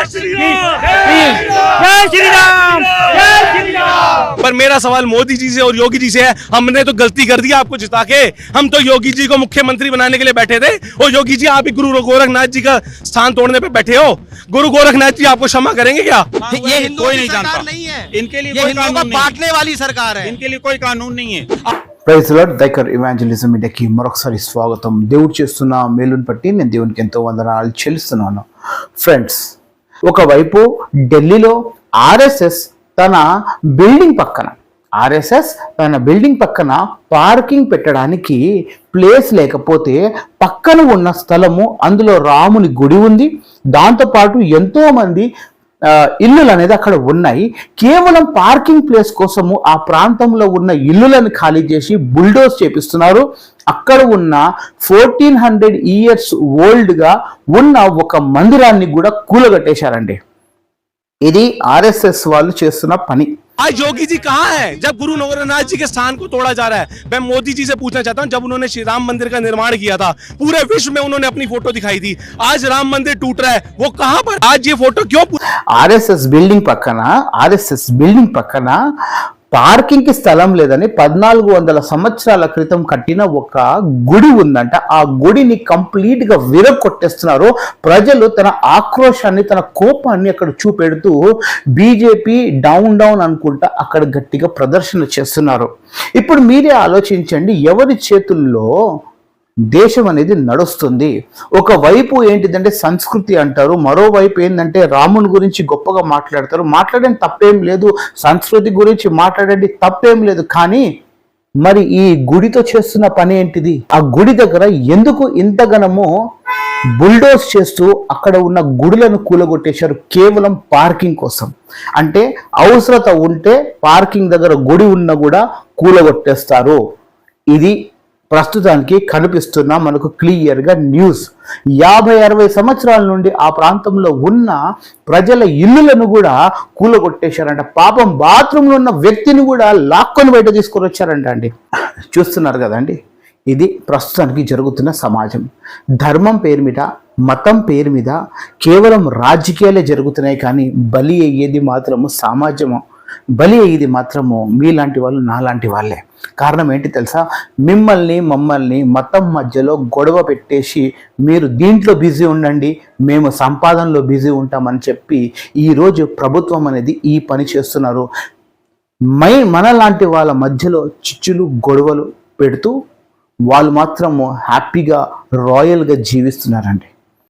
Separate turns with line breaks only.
जय श्री राम जय श्री राम
पर मेरा सवाल मोदी जी से और योगी जी से है हमने तो गलती कर दी आपको जिता के हम तो योगी जी को मुख्यमंत्री बनाने के लिए बैठे थे और योगी जी आप ही गुरु गोरखनाथ जी का स्थान तोड़ने पे बैठे हो गुरु गोरखनाथ जी आपको क्षमा करेंगे क्या
ये हिंदुओं
कोई
की
नहीं
सरकार
जानता।
नहीं है
इनके लिए
ये
कोई
हिंदुओं को
कानून नहीं है।
बांटने वाली सरकार है
इनके लिए कोई कानून नहीं है
ప్రైజ్ లాడ్ దైకర్ ఇవాంజలిజం మీడియాకి మరొకసారి స్వాగతం దేవుడు చేస్తున్న మేలుని బట్టి నేను దేవునికి ఎంతో వందనాలు చెల్లిస్తున్నాను ఫ్రెండ్స్ ఒకవైపు ఢిల్లీలో ఆర్ఎస్ఎస్ తన బిల్డింగ్ పక్కన ఆర్ఎస్ఎస్ తన బిల్డింగ్ పక్కన పార్కింగ్ పెట్టడానికి ప్లేస్ లేకపోతే పక్కన ఉన్న స్థలము అందులో రాముని గుడి ఉంది. దాంతోపాటు ఎంతోమంది ఇల్లులు అనేది అక్కడ ఉన్నాయి. కేవలం పార్కింగ్ ప్లేస్ కోసము ఆ ప్రాంతంలో ఉన్న ఇల్లులను ఖాళీ చేసి బుల్డోస్ చేపిస్తున్నారు. అక్కడ ఉన్న ఫోర్టీన్ హండ్రెడ్ ఇయర్స్ ఓల్డ్గా ఉన్న ఒక మందిరాన్ని కూడా కూలగట్టేశారండి. ఇది ఆర్ఎస్ఎస్ వాళ్ళు చేస్తున్న పని.
आज योगी जी कहाँ है जब गुरु गोरखनाथ जी के स्थान को तोड़ा जा रहा है मैं मोदी जी से पूछना चाहता हूँ जब उन्होंने श्री राम मंदिर का निर्माण किया था पूरे विश्व में उन्होंने अपनी फोटो दिखाई थी आज राम मंदिर टूट रहा है वो कहाँ पर आज ये फोटो क्यों
ఆర్ఎస్ఎస్ బిల్డింగ్ పక్కన ఆర్ఎస్ఎస్ బిల్డింగ్ పక్కన పార్కింగ్కి స్థలం లేదని పద్నాలుగు వందల సంవత్సరాల క్రితం కట్టిన ఒక గుడి ఉందంట. ఆ గుడిని కంప్లీట్గా విరగొట్టేస్తున్నారు ప్రజలు తన ఆక్రోశాన్ని తన కోపాన్ని అక్కడ చూపెడుతూ బీజేపీ డౌన్ డౌన్ అనుకుంటా అక్కడ గట్టిగా ప్రదర్శన చేస్తున్నారు. ఇప్పుడు మీరే ఆలోచించండి ఎవరి చేతుల్లో దేశం అనేది నడుస్తుంది. ఒకవైపు ఏంటిదంటే సంస్కృతి అంటారు మరోవైపు ఏంటంటే రాముని గురించి గొప్పగా మాట్లాడతారు. మాట్లాడడం తప్పేం లేదు సంస్కృతి గురించి మాట్లాడండి తప్పేం లేదు. కానీ మరి ఈ గుడితో చేస్తున్న పని ఏంటిది? ఆ గుడి దగ్గర ఎందుకు ఇంతగనము బుల్డోస్ చేస్తూ అక్కడ ఉన్న గుడులను కూలగొట్టేశారు? కేవలం పార్కింగ్ కోసం. అంటే అవసరత ఉంటే పార్కింగ్ దగ్గర గుడి ఉన్నా కూడా కూలగొట్టేస్తారు. ఇది ప్రస్తుతానికి కనిపిస్తున్న మనకు క్లియర్గా న్యూస్. యాభై అరవై సంవత్సరాల నుండి ఆ ప్రాంతంలో ఉన్న ప్రజల ఇల్లులను కూడా కూలగొట్టేశారంట. పాపం బాత్రూంలో ఉన్న వ్యక్తిని కూడా లాక్కొని బయట తీసుకొని వచ్చారంట అండి. చూస్తున్నారు కదండి ఇది ప్రస్తుతానికి జరుగుతున్న సమాజం. ధర్మం పేరు మీద మతం పేరు మీద కేవలం రాజకీయాలే జరుగుతున్నాయి కానీ బలి అయ్యేది మాత్రము సమాజము. బలి అయ్యేది మాత్రము మీలాంటి వాళ్ళు నాలాంటి వాళ్ళే. కారణం ఏంటి తెలుసా? మిమ్మల్ని మమ్మల్ని మతం మధ్యలో గొడవ పెట్టేసి మీరు దీంట్లో బిజీ ఉండండి మేము సంపాదనలో బిజీ ఉంటామని చెప్పి ఈరోజు ప్రభుత్వం అనేది ఈ పని చేస్తున్నారు. మై మనలాంటి వాళ్ళ మధ్యలో చిచ్చులు గొడవలు పెడుతూ వాళ్ళు మాత్రము హ్యాపీగా రాయల్గా జీవిస్తున్నారండి.